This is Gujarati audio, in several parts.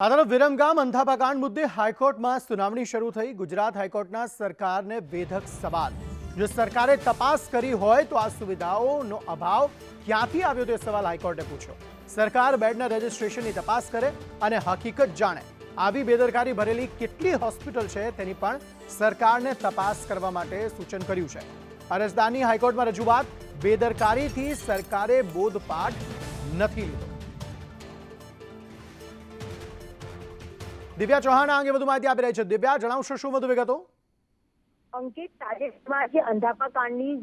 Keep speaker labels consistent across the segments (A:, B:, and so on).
A: આ તરફ વિરમગામ અંધાપાકાંડ મુદ્દે હાઈકોર્ટમાં સુનાવણી શરૂ થઈ. ગુજરાત હાઈકોર્ટના સરકારને વેધક સવાલ. જો સરકારે તપાસ કરી હોય તો આ સુવિધાઓનો અભાવ ક્યાંથી આવ્યો તે સવાલ હાઈકોર્ટે પૂછ્યો. સરકાર બેડના રજિસ્ટ્રેશનની તપાસ કરે અને હકીકત જાણે. આવી બેદરકારી ભરેલી કેટલી હોસ્પિટલ છે તેની પણ સરકારને તપાસ કરવા માટે સૂચન કર્યું છે. અરજદારની હાઈકોર્ટમાં રજૂઆત, બેદરકારીથી સરકારે બોધપાઠ નથી લીધો. દિવ્યા ચૌહાણ આ અંગે વધુ માહિતી આપી રહી છે. દિવ્યા, જણાવશો શું વધુ વિગતો?
B: અંકિત, તાજેતરમાં જે અંધાપા કાંડની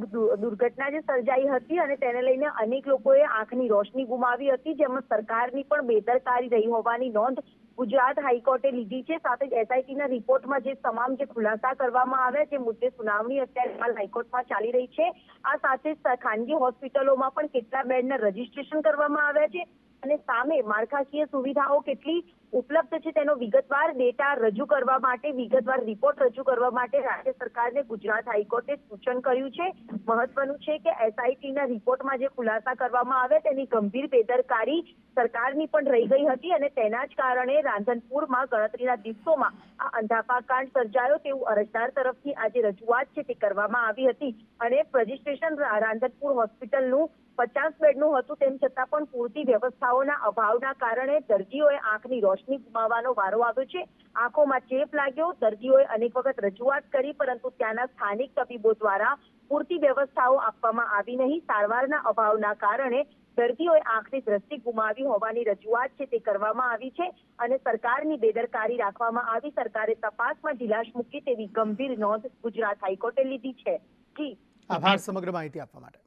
B: દુર્ઘટના જે સર્જાઈ હતી અને તેને લઈને અનેક લોકોએ આંખની રોશની ગુમાવી હતી, જેમાં સરકારની પણ બેદરકારી રહી હોવાની નોંધ ગુજરાત હાઈકોર્ટે લીધી છે. સાથે જ એસઆઈટીના રિપોર્ટમાં જે તમામ જે ખુલાસા કરવામાં આવ્યા, જે મુદ્દે સુનાવણી અત્યારે હાલ હાઈકોર્ટમાં ચાલી રહી છે. આ સાથે ખાનગી હોસ્પિટલોમાં પણ કેટલા બેડના રજીસ્ટ્રેશન કરવામાં આવ્યા છે. અને સામે માળખાકીય સુવિધાઓ કેટલી ઉપલબ્ધ છે તેનો વિગતવાર ડેટા રજૂ કરવા માટે, વિગતવાર રિપોર્ટ રજૂ કરવા માટે રાજ્ય સરકારને ગુજરાત હાઈકોર્ટે સૂચન કર્યું છે. મહત્વનું છે કે એસઆઈટીના રિપોર્ટમાં જે ખુલાસા કરવામાં આવે તેની ગંભીર બેદરકારી સરકારની પણ રહી ગઈ હતી અને તેના જ કારણે રાંધનપુરમાં ગણતરીના દિવસોમાં આ અંધાપા કાંડ સર્જાયો તેવું અરજદાર તરફથી આજે રજૂઆત છે તે કરવામાં આવી હતી. અને રજીસ્ટ્રેશન રાંધનપુર હોસ્પિટલનું પચાસ બેડનું હતું તેમ છતાં પણ પૂરતી વ્યવસ્થાઓના અભાવના કારણે દર્દીઓએ આંખની રોશની ગુમાવવાનો વારો આવ્યો છે. આંખોમાં ચેપ લાગ્યો, દર્દીઓએ અનેક વખત રજૂઆત કરી, પરંતુ ત્યાંના સ્થાનિક તબીબો દ્વારા પૂરતી વ્યવસ્થાઓ આપવામાં આવી નહીં. સારવારના અભાવના કારણે દર્દીઓએ આંખની દ્રષ્ટિ ગુમાવી હોવાની રજૂઆત છે તે કરવામાં આવી છે અને સરકારની બેદરકારી રાખવામાં આવી. સરકારે તપાસમાં ઢીલાશ મૂકી તેવી ગંભીર નોંધ ગુજરાત હાઈકોર્ટે લીધી છે.
A: આભાર, સમગ્ર માહિતી આપવા માટે.